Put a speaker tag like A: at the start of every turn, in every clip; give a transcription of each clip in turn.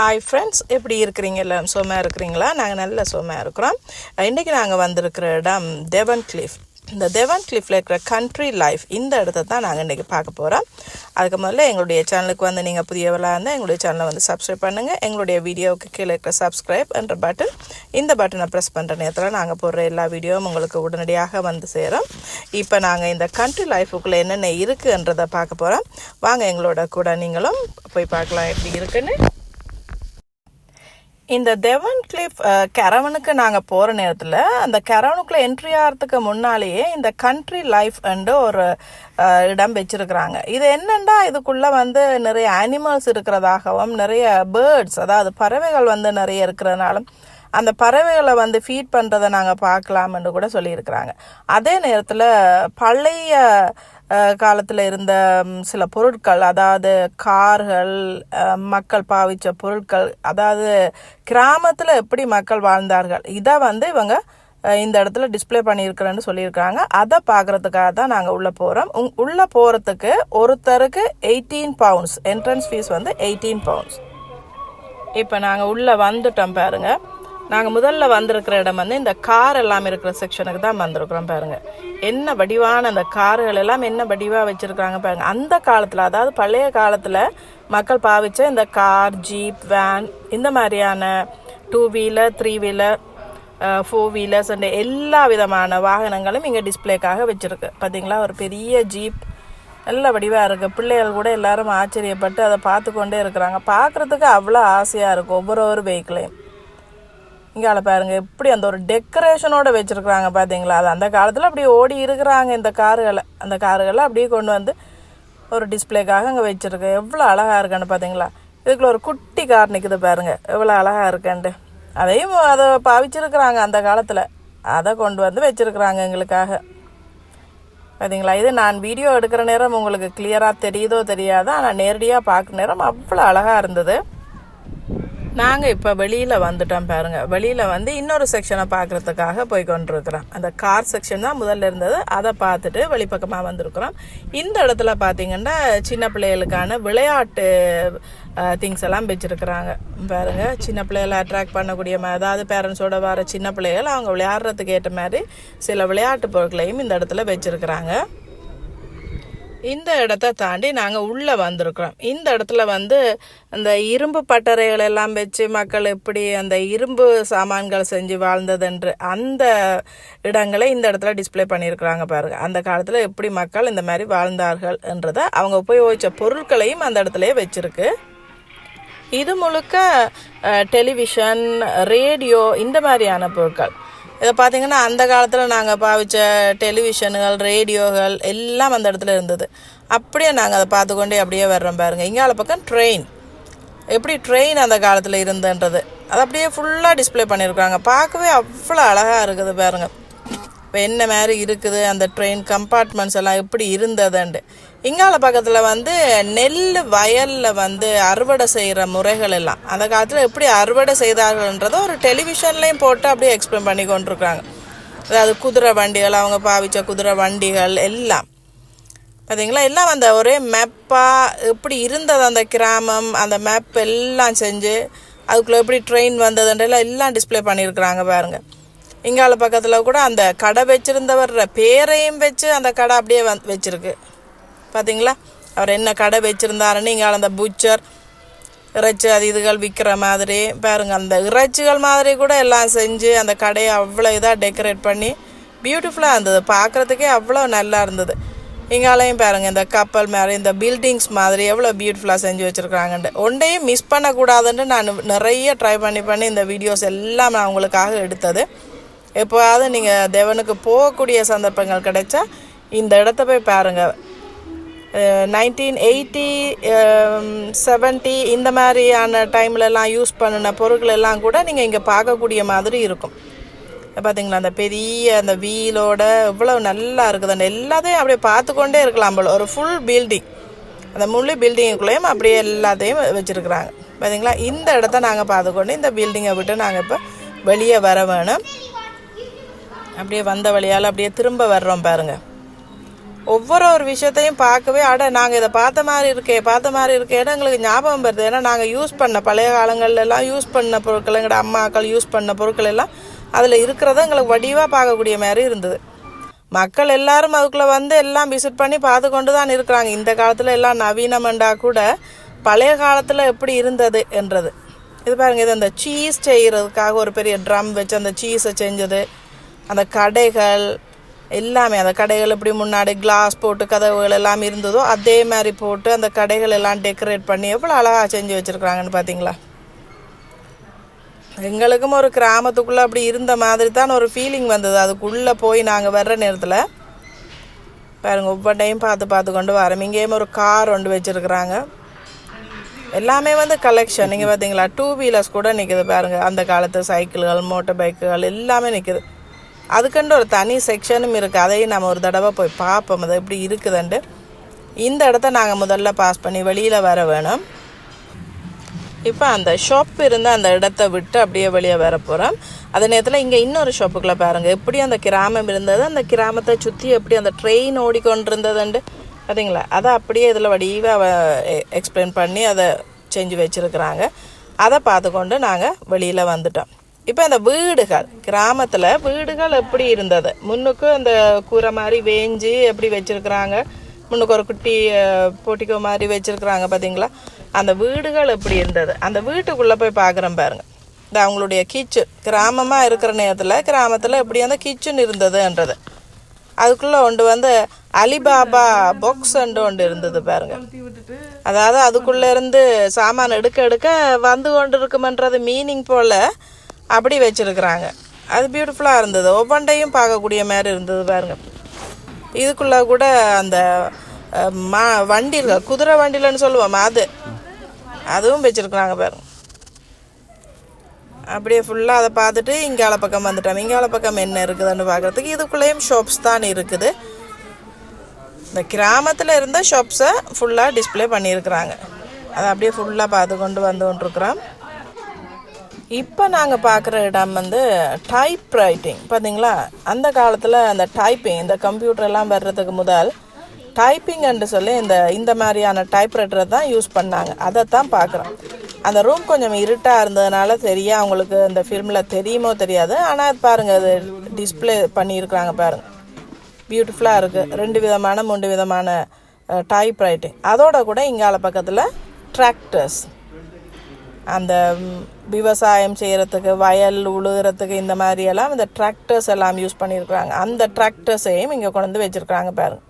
A: Hi friends எப்படி இருக்கிறீங்க? எல்லாம் சோமாக இருக்கிறீங்களா? நாங்கள் நல்ல சோமையாக இருக்கிறோம். இன்றைக்கி நாங்கள் வந்திருக்கிற இடம் தெவன் கிளிஃப் இந்த தெவன் கிளிஃபில் இருக்கிற கண்ட்ரி லைஃப் இந்த இடத்த தான் நாங்கள் இன்றைக்கி பார்க்க போகிறோம் அதுக்கு முதல்ல எங்களுடைய சேனலுக்கு வந்து நீங்கள் புதியவளாக இருந்தால் எங்களுடைய சேனலை வந்து சப்ஸ்கிரைப் பண்ணுங்கள் எங்களுடைய வீடியோவுக்கு கீழே இருக்கிற சப்ஸ்கிரைப் என்ற பட்டன் இந்த பட்டனை ப்ரெஸ் பண்ணுற நேரத்தில் நாங்கள் போடுற எல்லா வீடியோவும் உங்களுக்கு உடனடியாக வந்து சேரும். இப்போ நாங்கள் இந்த கண்ட்ரி லைஃபுக்குள்ளே என்னென்ன இருக்குன்றதை பார்க்க போகிறோம் வாங்க எங்களோட கூட நீங்களும் போய் பார்க்கலாம் எப்படி இருக்குன்னு. இந்த தெவன் கிளிஃப் கரவனுக்கு நாங்கள் போகிற நேரத்தில் அந்த கரவனுக்குள்ளே என்ட்ரி ஆகிறதுக்கு முன்னாலேயே இந்த கண்ட்ரி லைஃப்ன்ற ஒரு இடம் வச்சுருக்குறாங்க. இது என்னண்டா இதுக்குள்ளே வந்து நிறைய அனிமல்ஸ் இருக்கிறதாகவும் நிறைய பேர்ட்ஸ் அதாவது பறவைகள் வந்து நிறைய இருக்கிறதுனாலும் அந்த பறவைகளை வந்து ஃபீட் பண்ணுறதை நாங்கள் பார்க்கலாம்னு கூட சொல்லியிருக்கிறாங்க. அதே நேரத்தில் பழைய காலத்தில் இருந்த சில பொருட்கள் அதாவது கார்கள் மக்கள் பாவித்த பொருட்கள் அதாவது கிராமத்தில் எப்படி மக்கள் வாழ்ந்தார்கள் இதை வந்து இவங்க இந்த இடத்துல டிஸ்ப்ளே பண்ணியிருக்கிறேன்னு சொல்லியிருக்காங்க அதை பார்க்குறதுக்காக தான் நாங்கள் உள்ளே போகிறோம் உங் உள்ளே போகிறதுக்கு ஒருத்தருக்கு எயிட்டீன் பவுண்ட்ஸ் என்ட்ரன்ஸ் ஃபீஸ் வந்து எயிட்டீன் பவுண்ட்ஸ் இப்போ நாங்கள் உள்ளே வந்துட்டோம் பாருங்கள் நாங்கள் முதல்ல வந்திருக்கிற இடம் வந்து இந்த கார் எல்லாம் இருக்கிற செக்ஷனுக்கு தான் வந்திருக்கிறோம் பாருங்க. என்ன வடிவான அந்த கார்கள் எல்லாம் என்ன வடிவாக வச்சுருக்காங்க பாருங்க. அந்த காலத்தில் அதாவது பழைய காலத்தில் மக்கள் பாவிச்ச இந்த கார் ஜீப் வேன் இந்த மாதிரியான two wheeler three wheeler four wheelers and எல்லா விதமான வாகனங்களும் இங்கே டிஸ்ப்ளேக்காக வச்சுருக்கு. பார்த்தீங்களா ஒரு பெரிய ஜீப் நல்ல வடிவாக இருக்குது பிள்ளைகள் கூட எல்லாரும் ஆச்சரியப்பட்டு அதை பார்த்து கொண்டே இருக்கிறாங்க. பார்க்குறதுக்கு அவ்வளோ ஆசையாக இருக்கும் ஒவ்வொரு ஒரு வெஹிக்கிளையும் இங்கே பாருங்க எப்படி அந்த ஒரு டெக்கரேஷனோட வச்சுருக்குறாங்க பார்த்தீங்களா அது அந்த காலத்தில் அப்படியே ஓடி இருக்கிறாங்க இந்த காருகளை. அந்த காருகளை அப்படியே கொண்டு வந்து ஒரு டிஸ்ப்ளேக்காக அங்கே வச்சுருக்கு. எவ்வளோ அழகாக இருக்குன்னு பார்த்தீங்களா இதுக்குள்ள ஒரு குட்டி கார் நிற்குது பாருங்க. எவ்வளோ அழகாக இருக்குன்ட்டு. அதையும் அதை பாவிச்சிருக்கிறாங்க அந்த காலத்தில். அதை கொண்டு வந்து வச்சுருக்குறாங்க எங்களுக்காக. பார்த்தீங்களா இது நான் வீடியோ எடுக்கிற நேரம் உங்களுக்கு கிளியராக தெரியுதோ தெரியாதோ ஆனால் நேரடியாக பார்க்குற நேரம் அவ்வளோ அழகாக இருந்தது. நாங்கள் இப்போ வெளியில் வந்துட்டோம் பாருங்க. வெளியில் வந்து இன்னொரு செக்ஷனை பார்க்குறதுக்காக போய் கொண்டிருக்கிறோம். அந்த கார் செக்ஷன் தான் முதல்ல இருந்தது. அதை பார்த்துட்டு வெளிப்பக்கமாக வந்திருக்கிறோம். இந்த இடத்துல பார்த்தீங்கன்னா சின்ன பிள்ளைகளுக்கான விளையாட்டு திங்ஸ் எல்லாம் வச்சுருக்குறாங்க. பாருங்க சின்ன பிள்ளைகளை அட்ராக்ட் பண்ணக்கூடிய மாதிரி அதாவது பேரண்ட்ஸோட வர சின்ன பிள்ளைகள் அவங்க விளையாடுறதுக்கு ஏற்ற மாதிரி சில விளையாட்டு பொருட்களையும் இந்த இடத்துல வச்சுருக்குறாங்க. இந்த இடத்த தாண்டி நாங்கள் உள்ளே வந்திருக்கிறோம். இந்த இடத்துல வந்து அந்த இரும்பு பட்டறைகள் எல்லாம் வச்சு மக்கள் எப்படி அந்த இரும்பு சாமான்கள் செஞ்சு வாழ்ந்ததென்று அந்த இடங்களை இந்த இடத்துல டிஸ்ப்ளே பண்ணியிருக்கிறாங்க பாருங்க. அந்த காலத்தில் எப்படி மக்கள் இந்த மாதிரி வாழ்ந்தார்கள் என்றதை அவங்க உபயோகித்த பொருட்களையும் அந்த இடத்துலயே வச்சுருக்கு. இது முழுக்க டெலிவிஷன் ரேடியோ இந்த மாதிரியான பொருட்கள். இதை பார்த்தீங்கன்னா அந்த காலத்தில் நாங்கள் பாவித்த டெலிவிஷனுகள் ரேடியோகள் எல்லாம் அந்த இடத்துல இருந்தது. அப்படியே நாங்கள் அதை பார்த்துக்கொண்டே அப்படியே வர்றோம் பாருங்கள் இங்கால பக்கம் ட்ரெயின் எப்படி ட்ரெயின் அந்த காலத்தில் இருந்தன்றது அது அப்படியே ஃபுல்லாக டிஸ்ப்ளே பண்ணியிருக்காங்க பார்க்கவே அவ்வளோ அழகாக இருக்குது பாருங்கள் இப்போ என்ன மாதிரி இருக்குது அந்த ட்ரெயின் கம்பார்ட்மெண்ட்ஸ் எல்லாம் எப்படி இருந்ததுன்ட்டு. இங்கால பக்கத்தில் வந்து நெல் வயலில் வந்து அறுவடை செய்கிற முறைகள் எல்லாம். அந்த காலத்தில் எப்படி அறுவடை செய்தார்கள்ன்றதை ஒரு டெலிவிஷன்லேயும் போட்டு அப்படியே எக்ஸ்பிளைன் பண்ணி கொண்டிருக்காங்க அதாவது குதிரை வண்டிகள் அவங்க பாவிச்ச குதிரை வண்டிகள் எல்லாம். பார்த்தீங்களா எல்லாம் அந்த ஒரே மேப்பாக எப்படி இருந்தது அந்த கிராமம் அந்த மேப் எல்லாம் செஞ்சு அதுக்குள்ளே எப்படி ட்ரெயின் வந்ததுன்றெல்லாம் எல்லாம் டிஸ்ப்ளே பண்ணியிருக்கிறாங்க பாருங்கள் இங்கால பக்கத்தில் கூட அந்த கடை வச்சுருந்தவர் பேரையும் வச்சு அந்த கடை அப்படியே வந் வச்சுருக்கு. பார்த்தீங்களா அவர் என்ன கடை வச்சுருந்தாருன்னு இங்கே அந்த புச்சர் இறைச்சி அது இதுகள் விற்கிற மாதிரி பாருங்கள் அந்த இறைச்சிகள் மாதிரி கூட எல்லாம் செஞ்சு அந்த கடையை அவ்வளோ இதாக டெக்கரேட் பண்ணி பியூட்டிஃபுல்லாக இருந்தது. பார்க்குறதுக்கே அவ்வளோ நல்லா இருந்தது. இங்காலையும் பாருங்கள் இந்த கப்பல் மாதிரி இந்த பில்டிங்ஸ் மாதிரி எவ்வளோ பியூட்டிஃபுல்லாக செஞ்சு வச்சுருக்காங்கன்ட்டு ஒன்றையும் மிஸ் பண்ணக்கூடாதுன்ட்டு நான் நிறைய ட்ரை பண்ணி பண்ணி இந்த வீடியோஸ் எல்லாம் நான் உங்களுக்காக எடுத்தது. எப்போவாவது நீங்கள் தேவனுக்கு போகக்கூடிய சந்தர்ப்பங்கள் கிடைச்சா இந்த இடத்த போய் பாருங்கள் நைன்டீன் எயிட்டி செவன்ட்டி இந்த மாதிரியான டைம்லலாம் யூஸ் பண்ணின பொருட்கள் எல்லாம் கூட நீங்கள் இங்கே பார்க்கக்கூடிய மாதிரி இருக்கும். பார்த்தீங்களா அந்த பெரிய அந்த வீலோட இவ்வளோ நல்லா இருக்குது. அந்த எல்லாத்தையும் அப்படியே பார்த்துக்கொண்டே இருக்கலாம் போல். ஒரு ஃபுல் பில்டிங் அந்த முழு பில்டிங்குள்ளேயும் அப்படியே எல்லாத்தையும் வச்சுருக்குறாங்க. பார்த்தீங்களா இந்த இடத்த நாங்கள் பார்த்துக்கொண்டு இந்த பில்டிங்கை விட்டு நாங்கள் இப்போ வெளியே வர வேணும். அப்படியே வந்த வழியால் அப்படியே திரும்ப வர்றோம் பாருங்கள் ஒவ்வொரு ஒரு விஷயத்தையும் பார்க்கவே அட நாங்கள் இதை பார்த்த மாதிரி இருக்கே பார்த்த மாதிரி இருக்கேன்னு எங்களுக்கு ஞாபகம் வருது. ஏன்னா நாங்கள் யூஸ் பண்ண பழைய காலங்கள்லாம் யூஸ் பண்ண பொருட்கள் எங்களோட அம்மாக்கள் யூஸ் பண்ண பொருட்கள் எல்லாம் அதில் இருக்கிறத எங்களுக்கு வடிவாக பார்க்கக்கூடிய மாதிரி இருந்தது. மக்கள் எல்லாரும் அதுக்குள்ளே வந்து எல்லாம் விசிட் பண்ணி பார்த்து கொண்டு தான் இருக்கிறாங்க. இந்த காலத்தில் எல்லாம் நவீனமெண்டா கூட பழைய காலத்தில் எப்படி இருந்தது என்றது. இது பாருங்கள் இது அந்த சீஸ் செய்கிறதுக்காக ஒரு பெரிய ட்ரம் வச்சு அந்த சீஸை செஞ்சது. அந்த கடைகள் எல்லாமே அந்த கடைகள் எப்படி முன்னாடி கிளாஸ் போட்டு கதவுகள் எல்லாம் இருந்ததோ அதே மாதிரி போட்டு அந்த கடைகள் எல்லாம் டெக்கரேட் பண்ணி எவ்வளோ அழகாக செஞ்சு வச்சுருக்குறாங்கன்னு பார்த்தீங்களா எங்களுக்கும் ஒரு கிராமத்துக்குள்ளே அப்படி இருந்த மாதிரி தான் ஒரு ஃபீலிங் வந்தது. அதுக்குள்ளே போய் நாங்கள் வர்ற நேரத்தில் பாருங்க ஒவ்வொன்றையும் பார்த்து பார்த்து கொண்டு வரோம். இங்கேயும் ஒரு கார் ஒன்று வச்சுருக்குறாங்க. எல்லாமே வந்து கலெக்ஷன் நீங்கள் பார்த்தீங்களா டூ வீலர்ஸ் கூட நிற்குது பாருங்கள் அந்த காலத்து சைக்கிள்கள் மோட்டர் பைக்குகள் எல்லாமே நிற்கிது அதுக்குண்டு ஒரு தனி செக்ஷனும் இருக்குது அதையும் நம்ம ஒரு தடவை போய் பார்ப்போம். அது எப்படி இருக்குதுண்டு இந்த இடத்த நாங்கள் முதல்ல பாஸ் பண்ணி வெளியில் வர வேணும். இப்போ அந்த ஷாப் இருந்த அந்த இடத்த விட்டு அப்படியே வெளியே வர போகிறோம் அதே நேரத்தில் இங்கே இன்னொரு ஷாப்புக்குள்ளே பாருங்கள் எப்படி அந்த கிராமம் இருந்தது? அந்த கிராமத்தை சுற்றி எப்படி அந்த ட்ரெயின் ஓடிக்கொண்டிருந்ததுண்டு பார்த்தீங்களா அதை அப்படியே இதில் வடிவாக எக்ஸ்பிளைன் பண்ணி அதை செஞ்சு வச்சுருக்குறாங்க. அதை பார்த்துக்கொண்டு நாங்கள் வெளியில் வந்துட்டோம். இப்போ இந்த வீடுகள் கிராமத்தில் வீடுகள் எப்படி இருந்தது? முன்னுக்கு அந்த கூரை மாதிரி வேஞ்சி எப்படி வச்சுருக்குறாங்க? முன்னுக்கு ஒரு குட்டி போட்டிக்கோ மாதிரி வச்சுருக்குறாங்க பார்த்தீங்களா அந்த வீடுகள் எப்படி இருந்தது? அந்த வீட்டுக்குள்ளே போய் பார்க்குறேன் பாருங்க. இந்த அவங்களுடைய கிச்சன் கிராமமாக இருக்கிற நேரத்தில் கிராமத்தில் எப்படி அந்த கிச்சன் இருந்ததுன்றது. அதுக்குள்ளே ஒன்று வந்து அலிபாபா பாக்ஸ் ஒன்று இருந்தது பாருங்க. அதாவது அதுக்குள்ளே இருந்து சாமான் எடுக்க எடுக்க வந்து கொண்டு இருக்குமன்றது மீனிங் போல் அப்படி வச்சுருக்குறாங்க. அது பியூட்டிஃபுல்லாக இருந்தது. ஒவ்வொன்றையும் பார்க்கக்கூடிய மாதிரி இருந்தது பாருங்க. இதுக்குள்ளே கூட அந்த மா வண்டியில் குதிரை வண்டிலன்னு சொல்லுவோம் அது. அதுவும் வச்சுருக்குறாங்க பாருங்க. அப்படியே ஃபுல்லாக அதை பார்த்துட்டு இங்கால பக்கம் வந்துட்டோம். இங்கால பக்கம் என்ன இருக்குதுன்னு பார்க்குறதுக்கு இதுக்குள்ளேயும் ஷாப்ஸ் தான் இருக்குது. இந்த கிராமத்தில் இருந்த ஷாப்ஸை ஃபுல்லாக டிஸ்ப்ளே பண்ணியிருக்கிறாங்க. அதை அப்படியே ஃபுல்லாக பார்த்து கொண்டு வந்து கொண்டிருக்கிறோம். இப்போ நாங்கள் பார்க்குற இடம் வந்து டைப் ரைட்டிங் பார்த்தீங்களா அந்த காலத்தில் அந்த டைப்பிங் இந்த கம்ப்யூட்டர்லாம் வர்றதுக்கு முதல் டைப்பிங்ன்னு சொல்லி இந்த இந்த மாதிரியான டைப்ரைட்டரை தான் யூஸ் பண்ணாங்க. அதை தான் பார்க்குறோம் அந்த ரூம் கொஞ்சம் இருட்டாக இருந்ததுனால சரியா அவங்களுக்கு அந்த ஃபிலிமில் தெரியுமோ தெரியாது. ஆனால் பாருங்கள் அது டிஸ்ப்ளே பண்ணியிருக்கிறாங்க பாருங்கள் பியூட்டிஃபுல்லாக இருக்குது ரெண்டு விதமான மூன்று விதமான டைப் ரைட்டிங் அதோட கூட இங்கால பக்கத்தில் டிராக்டர்ஸ் அந்த விவசாயம் செய்கிறதுக்கு வயல் உழுகிறதுக்கு இந்த மாதிரியெல்லாம் இந்த டிராக்டர்ஸ் எல்லாம் யூஸ் பண்ணியிருக்கிறாங்க அந்த டிராக்டர்ஸையும் இங்கே கொண்டு வந்து வச்சுருக்குறாங்க பாருங்க.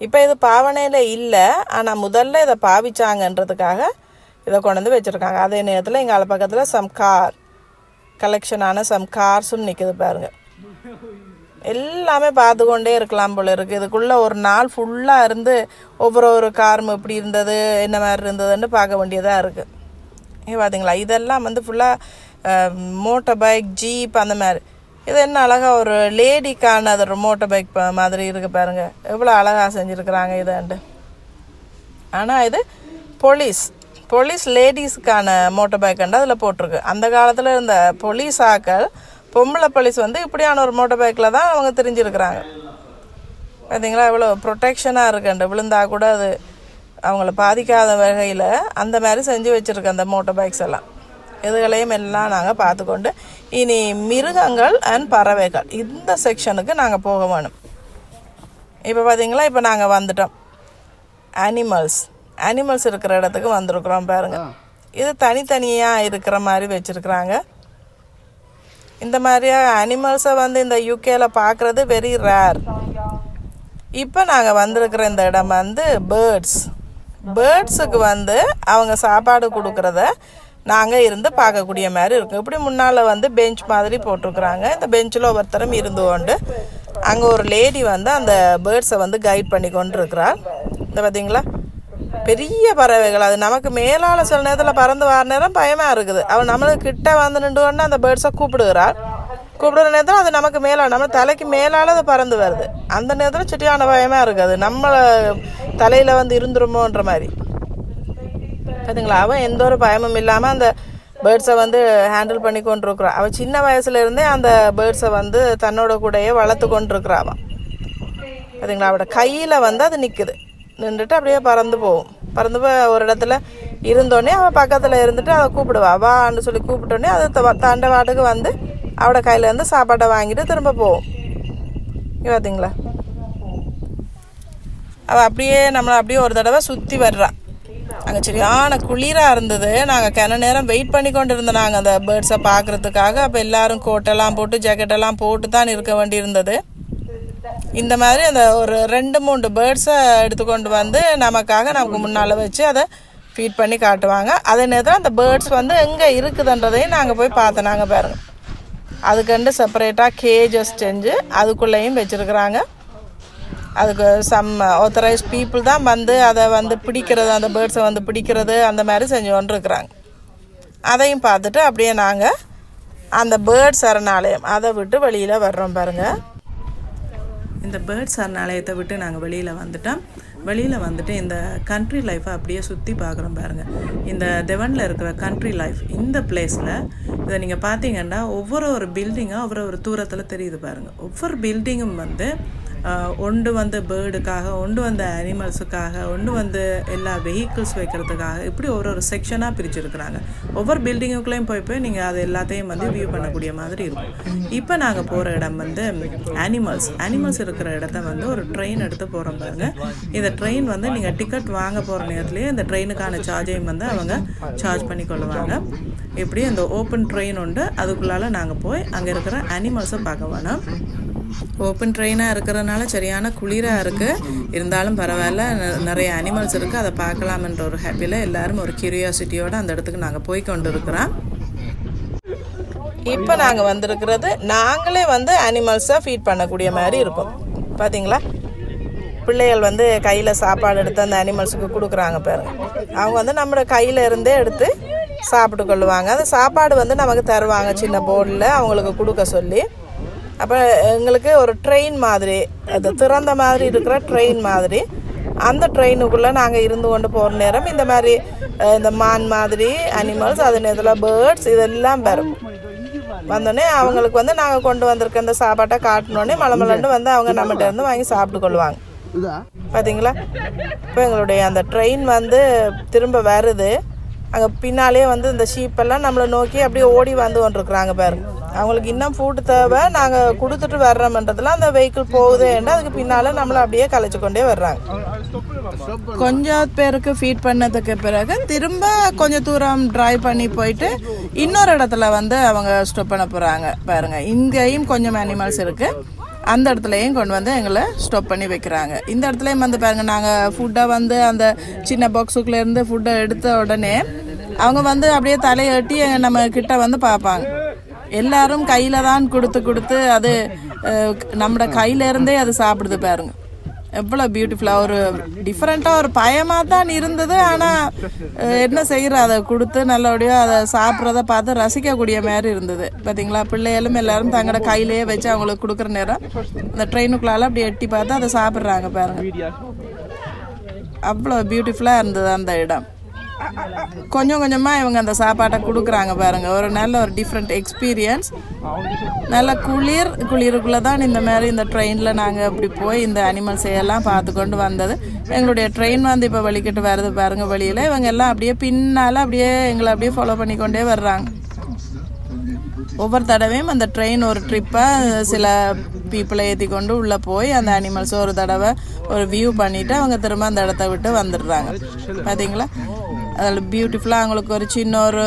A: இப்போ இது பாவனையில் இல்லை ஆனால் முதல்ல இதை பாவிச்சாங்கன்றதுக்காக இதை கொண்டு வந்து வச்சுருக்காங்க. அதே நேரத்தில் எங்கள் பக்கத்தில் சம் கார் கலெக்ஷனான சம் கார்ஸும் நிற்குது பாருங்கள் எல்லாமே பார்த்து கொண்டே இருக்கலாம் போல இருக்குது இதுக்குள்ளே ஒரு நாள் ஃபுல்லாக இருந்து ஒவ்வொரு ஒரு காரும் எப்படி இருந்தது என்ன மாதிரி இருந்ததுன்னு பார்க்க வேண்டியதாக இருக்குது பார்த்தீங்களா இதெல்லாம் வந்து ஃபுல்லாக மோட்டர் பைக் ஜீப் அந்த மாதிரி. இது என்ன அழகாக ஒரு லேடிக்கான அது ஒரு மோட்டர் பைக் மாதிரி இருக்குது பாருங்கள் எவ்வளோ அழகாக செஞ்சுருக்குறாங்க இதாண்டு ஆனால் இது போலீஸ் போலீஸ் லேடிஸுக்கான மோட்டர் பைக்குண்டு அதில் போட்டிருக்கு. அந்த காலத்தில் இருந்த போலீஸ் ஆக்கள் பொம்பளை போலீஸ் வந்து இப்படியான ஒரு மோட்டர் பைக்கில் தான் அவங்க தெரிஞ்சிருக்கிறாங்க. பார்த்தீங்களா எவ்வளோ ப்ரொட்டெக்ஷனாக இருக்குண்டு விழுந்தா கூட அது அவங்கள பாதிக்காத வகையில் அந்த மாதிரி செஞ்சு வச்சுருக்கு அந்த மோட்டர் பைக்ஸ் எல்லாம். இதுகளையும் எல்லாம் நாங்கள் பார்த்துக்கொண்டு இனி மிருகங்கள் அண்ட் பறவைகள் இந்த செக்ஷனுக்கு நாங்கள் போக வேணும். இப்போ பார்த்தீங்களா இப்போ நாங்கள் வந்துட்டோம். அனிமல்ஸ் அனிமல்ஸ் இருக்கிற இடத்துக்கு வந்திருக்கிறோம் பாருங்க. இது தனித்தனியாக இருக்கிற மாதிரி வச்சுருக்குறாங்க. இந்த மாதிரியா அனிமல்ஸை வந்து இந்த யூகேல பார்க்குறது வெரி ரேர் இப்போ நாங்கள் வந்திருக்கிற இந்த இடம் வந்து பேர்ட்ஸ் பேர்ட்ஸுக்கு வந்து அவங்க சாப்பாடு கொடுக்குறத நாங்கள் இருந்து பார்க்கக்கூடிய மாதிரி இருக்கும். இப்படி முன்னால் வந்து பெஞ்ச் மாதிரி போட்டிருக்குறாங்க. இந்த பெஞ்சில் ஒவ்வொருத்தரும் இருந்து கொண்டு அங்கே ஒரு லேடி வந்து அந்த பேர்ட்ஸை வந்து கைட் பண்ணி கொண்டு இருக்கிறார் இந்த பார்த்தீங்களா பெரிய பறவைகள். அது நமக்கு மேலால் சில நேரத்தில் பறந்து வர நேரம் பயமாக இருக்குது. அவள் நம்மளுக்கு கிட்ட வந்து நின்று கொண்டு அந்த பேர்ட்ஸை கூப்பிடுகிறாள். கூப்பிடுற நேரத்தில் அது நமக்கு மேலே நம்ம தலைக்கு மேலால் அது பறந்து வருது. அந்த நேரத்தில் சுட்டியான பயமாக இருக்காது. நம்மளை தலையில் வந்து இருந்துருமோன்ற மாதிரி. பார்த்தீங்களா அவன் எந்த ஒரு பயமும் இல்லாமல் அந்த பேர்ட்ஸை வந்து ஹேண்டில் பண்ணி கொண்டிருக்கிறான். அவள் சின்ன வயசுலேருந்தே அந்த பேர்ட்ஸை வந்து தன்னோட கூடயே வளர்த்து கொண்டிருக்கிறான் அவன். பார்த்தீங்களா அவட கையில் வந்து அது நிற்குது நின்றுட்டு அப்படியே பறந்து போகும். பறந்து போய் ஒரு இடத்துல இருந்தோடனே அவன் பக்கத்தில் இருந்துட்டு அதை கூப்பிடுவா வான்னு சொல்லி கூப்பிட்டோடனே அது த- வாட்டுக்கு வந்து அவட கையிலேருந்து சாப்பாட்டை வாங்கிட்டு திரும்ப போகும் பார்த்தீங்களா அவள் அப்படியே நம்மளை அப்படியே ஒரு தடவை சுற்றி வர்றா. அங்கே சரியான குளிராக இருந்தது. நாங்கள் கிண நேரம் வெயிட் பண்ணி கொண்டு இருந்தோம் நாங்கள் அந்த பேர்ட்ஸை பார்க்குறதுக்காக அப்போ எல்லாரும் கோட்டெல்லாம் போட்டு ஜாக்கெட்டெல்லாம் போட்டு தான் இருக்க வேண்டியிருந்தது. இந்த மாதிரி அந்த ஒரு ரெண்டு மூணு பேர்ட்ஸை எடுத்துக்கொண்டு வந்து நமக்காக நமக்கு முன்னால் வச்சு அதை ஃபீட் பண்ணி காட்டுவாங்க. அதே நேரத்தில் அந்த பேர்ட்ஸ் வந்து எங்கே இருக்குதுன்றதையும் நாங்கள் போய் பார்த்தோம். நாங்கள் பாருங்கள் அதுக்கண்டு செப்பரேட்டாக கேஜஸ் செஞ்சு அதுக்குள்ளேயும் வச்சுருக்குறாங்க. அதுக்கு சம் ஆத்தரைஸ் பீப்புள் தான் வந்து அதை வந்து பிடிக்கிறது அந்த பேர்ட்ஸை வந்து பிடிக்கிறது அந்த மாதிரி செஞ்சு கொண்டுருக்குறாங்க அதையும் பார்த்துட்டு அப்படியே நாங்கள் அந்த பேர்ட் சரணாலயம் அதை விட்டு வெளியில் வர்றோம் பாருங்கள் இந்த பேர்ட் சரணாலயத்தை விட்டு நாங்கள் வெளியில் வந்துட்டோம். வெளியில் வந்துட்டு இந்த கண்ட்ரி லைஃப்பை அப்படியே சுற்றி பார்க்குறோம் பாருங்கள் இந்த தெவனில் இருக்கிற கண்ட்ரி லைஃப் இந்த பிளேஸில் இதை நீங்கள் பார்த்தீங்கன்னா ஒவ்வொரு ஒரு பில்டிங்கும் ஒவ்வொரு ஒரு தூரத்தில் தெரியுது பாருங்கள் ஒவ்வொரு பில்டிங்கும் வந்து ஒன்று வந்து பேர்டுக்காக ஒன்று வந்து அனிமல்ஸுக்காக ஒன்று வந்து எல்லா வெஹிக்கிள்ஸ் வைக்கிறதுக்காக இப்படி ஒரு ஒரு செக்ஷனாக பிரிச்சுருக்குறாங்க. ஒவ்வொரு பில்டிங்குக்குள்ளேயும் போய் போய் நீங்கள் அது எல்லாத்தையும் வந்து வியூ பண்ணக்கூடிய மாதிரி இருக்கும். இப்போ நாங்கள் போகிற இடம் வந்து அனிமல்ஸ் அனிமல்ஸ் இருக்கிற இடத்த வந்து ஒரு ட்ரெயின் எடுத்து போகிறோம் பாருங்க. இந்த ட்ரெயின் வந்து நீங்கள் டிக்கெட் வாங்க போகிற நேரத்துலேயே இந்த ட்ரெயினுக்கான சார்ஜையும் வந்து அவங்க சார்ஜ் பண்ணி கொள்ளுவாங்க இப்படி அந்த ஓப்பன் ட்ரெயின் உண்டு. அதுக்குள்ளால நாங்கள் போய் அங்கே இருக்கிற அனிமல்ஸை பார்க்க வேணும். ஓப்பன் ட்ரெயினாக இருக்கிறதுனால சரியான குளிராக இருக்குது இருந்தாலும் பரவாயில்ல ந- நிறைய அனிமல்ஸ் இருக்குது அதை பார்க்கலாம்ன்ற ஒரு ஹாப்பியில் எல்லாரும் ஒரு கியூரியாசிட்டியோடு அந்த இடத்துக்கு நாங்கள் போய் கொண்டு இருக்கிறோம் இப்போ நாங்கள் வந்திருக்கிறது நாங்களே வந்து அனிமல்ஸை ஃபீட் பண்ணக்கூடிய மாதிரி இருக்கும். பார்த்தீங்களா பிள்ளைகள் வந்து கையில் சாப்பாடு எடுத்து அந்த அனிமல்ஸுக்கு கொடுக்குறாங்க பாருங்க அவங்க வந்து நம்மளோட கையில் இருந்தே எடுத்து சாப்பிட்டு கொள்ளுவாங்க. அந்த சாப்பாடு வந்து நமக்கு தருவாங்க சின்ன போர்டில் அவங்களுக்கு கொடுக்க சொல்லி. அப்போ எங்களுக்கு ஒரு ட்ரெயின் மாதிரி அது திறந்த மாதிரி இருக்கிற ட்ரெயின் மாதிரி. அந்த ட்ரெயினுக்குள்ளே நாங்கள் இருந்து கொண்டு போகிற நேரம் இந்த மாதிரி இந்த மான் மாதிரி அனிமல்ஸ் அது நேரத்தில் பேர்ட்ஸ் இதெல்லாம் வரும். வந்தோடனே அவங்களுக்கு வந்து நாங்கள் கொண்டு வந்திருக்க இந்த சாப்பாட்டை காட்டினோடனே மலமலன்னு வந்து அவங்க நம்மகிட்ட இருந்து வாங்கி சாப்பிட்டு கொள்வாங்க. பார்த்தீங்களா இப்போ எங்களுடைய அந்த ட்ரெயின் வந்து திரும்ப வருது. அங்கே பின்னாலே வந்து இந்த ஷீப்பெல்லாம் நம்மளை நோக்கி அப்படியே ஓடி வந்து கொண்டிருக்குறாங்க பாருங்க. அவங்களுக்கு இன்னும் ஃபுட்டு தேவை. நாங்கள் கொடுத்துட்டு வர்றோம்ன்றதுல அந்த வெஹிக்கிள் போகுதுன்னு அதுக்கு பின்னால் நம்மளை அப்படியே கலைச்சு கொண்டே வர்றாங்க. கொஞ்சம் பேருக்கு ஃபீட் பண்ணதுக்கு பிறகு திரும்ப கொஞ்சம் தூரம் ட்ரைவ் பண்ணி போயிட்டு இன்னொரு இடத்துல வந்து அவங்க ஸ்டாப் பண்ண போகிறாங்க பாருங்கள் இங்கேயும் கொஞ்சம் அனிமல்ஸ் இருக்குது அந்த இடத்துலையும் கொண்டு வந்து எங்களை ஸ்டாப் பண்ணி வைக்கிறாங்க. இந்த இடத்துலையும் வந்து பாருங்கள் நாங்கள் ஃபுட்டை வந்து அந்த சின்ன பாக்ஸுக்குள்ளேருந்து ஃபுட்டை எடுத்த உடனே அவங்க வந்து அப்படியே தலையட்டி நம்ம கிட்ட வந்து பார்ப்பாங்க. எல்லாரும் கையில தான் கொடுத்து கொடுத்து அது அஹ், நம்மட கையில இருந்தே அது சாப்பிடுது பாருங்க. எவ்வளோ பியூட்டிஃபுல்லாக ஒரு டிஃப்ரெண்ட்டாக ஒரு பயமாக தான் இருந்தது. ஆனால் என்ன செய்கிற அதை கொடுத்து நல்லபடியாக அதை சாப்பிட்றத பார்த்து ரசிக்கக்கூடிய மாதிரி இருந்தது. பார்த்தீங்களா? பிள்ளைகளும் எல்லாரும் தங்களோட கையிலேயே வச்சு அவங்களுக்கு கொடுக்குற நேரம் இந்த ட்ரெயினுக்குள்ளால அப்படி எட்டி பார்த்து அதை சாப்பிட்றாங்க பாருங்க. அவ்வளோ பியூட்டிஃபுல்லாக இருந்தது அந்த இடம். கொஞ்சம் கொஞ்சமாக இவங்க அந்த சாப்பாட்டை கொடுக்குறாங்க பாருங்க. ஒரு நல்ல ஒரு டிஃப்ரெண்ட் எக்ஸ்பீரியன்ஸ் நல்ல குளிர் குளிருக்குள்ளே தான் இந்த மாதிரி இந்த ட்ரெயினில் நாங்கள் அப்படி போய் இந்த அனிமல்ஸ் எல்லாம் பார்த்து கொண்டு வந்தது. எங்களுடைய ட்ரெயின் வந்து இப்போ வலிக்கிட்டு வருது பாருங்க வழியில். இவங்க எல்லாம் அப்படியே பின்னால் அப்படியே எங்களை அப்படியே ஃபாலோ பண்ணிக்கொண்டே வர்றாங்க. ஒவ்வொரு தடவையும் அந்த ட்ரெயின் ஒரு ட்ரிப்பாக சில பீப்புளை ஏற்றி கொண்டு உள்ளே போய் அந்த அனிமல்ஸ் ஒரு தடவை ஒரு வியூ பண்ணிவிட்டு அவங்க திரும்ப அந்த இடத்த விட்டு வந்துடுறாங்க. பார்த்தீங்களா அதில் பியூட்டிஃபுல்லாக அவங்களுக்கு ஒரு சின்ன ஒரு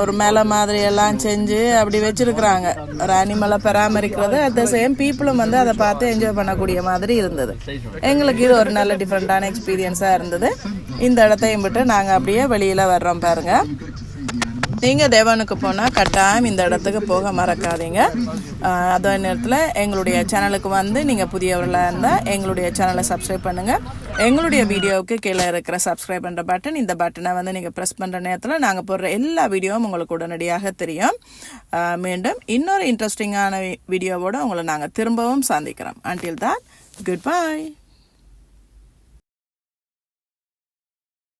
A: ஒரு மேலே மாதிரி எல்லாம் செஞ்சு அப்படி வச்சுருக்குறாங்க. ஒரு அனிமலை பராமரிக்கிறது அட் த சேம் பீப்புளும் வந்து அதை பார்த்து என்ஜாய் பண்ணக்கூடிய மாதிரி இருந்தது. எங்களுக்கு இது ஒரு நல்ல டிஃப்ரெண்ட்டான எக்ஸ்பீரியன்ஸாக இருந்தது. இந்த இடத்தையும் விட்டு நாங்கள் அப்படியே வெளியில் வர்றோம் பாருங்கள் நீங்கள் தேவனுக்கு போனால் கட்டாயம் இந்த இடத்துக்கு போக மறக்காதீங்க. அதே நேரத்தில் எங்களுடைய சேனலுக்கு வந்து நீங்கள் புதியவர்களாக இருந்தால் எங்களுடைய சேனலை சப்ஸ்கிரைப் பண்ணுங்கள் எங்களுடைய வீடியோவுக்கு கீழே இருக்கிற சப்ஸ்கிரைப் பண்ணுற பட்டன் இந்த பட்டனை வந்து நீங்கள் ப்ரெஸ் பண்ணுற நேரத்தில் நாங்கள் போடுற எல்லா வீடியோவும் உங்களுக்கு உடனடியாக தெரியும். மீண்டும் இன்னொரு இன்ட்ரெஸ்டிங்கான வீடியோவோடு உங்களை நாங்கள் திரும்பவும் சந்திக்கிறோம். அன்டில் தான் குட் பாய்